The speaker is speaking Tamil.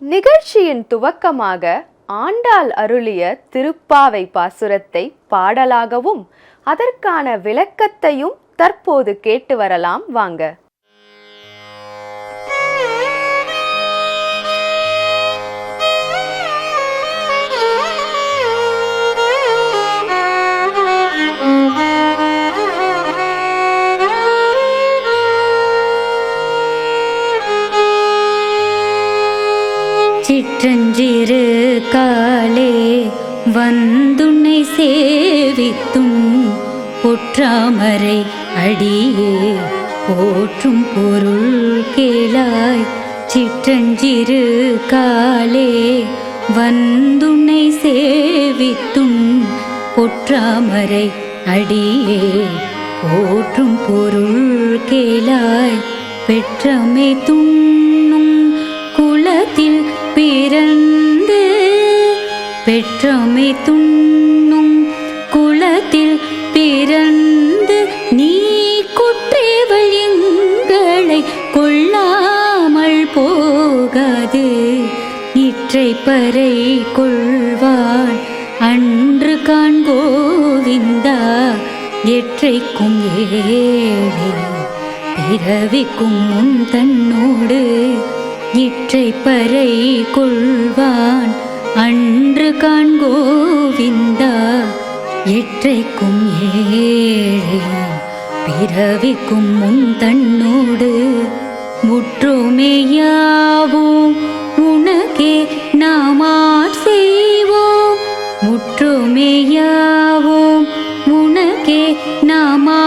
நிகழ்ச்சியின் துவக்கமாக ஆண்டாள் அருளிய திருப்பாவை பாசுரத்தை பாடலாகவும் அதற்கான விளக்கத்தையும் தற்போது கேட்டு வரலாம். வாங்க. சிற்றஞ்சிறு காலே வந்துனை சேவித்தும் பொற்றாமரை அடியே போற்றும் பொருள் கேளாய். சிற்றஞ்சிறு காலே வந்துனை சேவித்தும் பொற்றாமரை அடியே போற்றும் பொருள் கேளாய். பெற்றமை துண்ணும் குலத்தில் பிறந்து பெற்றமை துண்ணும் குலத்தில் பிறந்து நீ குற்றேவள் எங்களை கொள்ளாமல் போகாது. இற்றை பறை கொள்வாள் அன்று காண்கோவிந்தா எற்றைக்கும் ஏழே பிறவிக்கும் தன்னோடு இற்றை பறை கொள்வான் அன்று காண்கோவிந்தா எற்றைக்கும் ஏழே பிறவிக்கும் முன் தன்னோடு முற்றோமேயாவோம் உனக்கே நாமாட் செய்வோம். முற்றோமேயாவோம் உனக்கே நாமா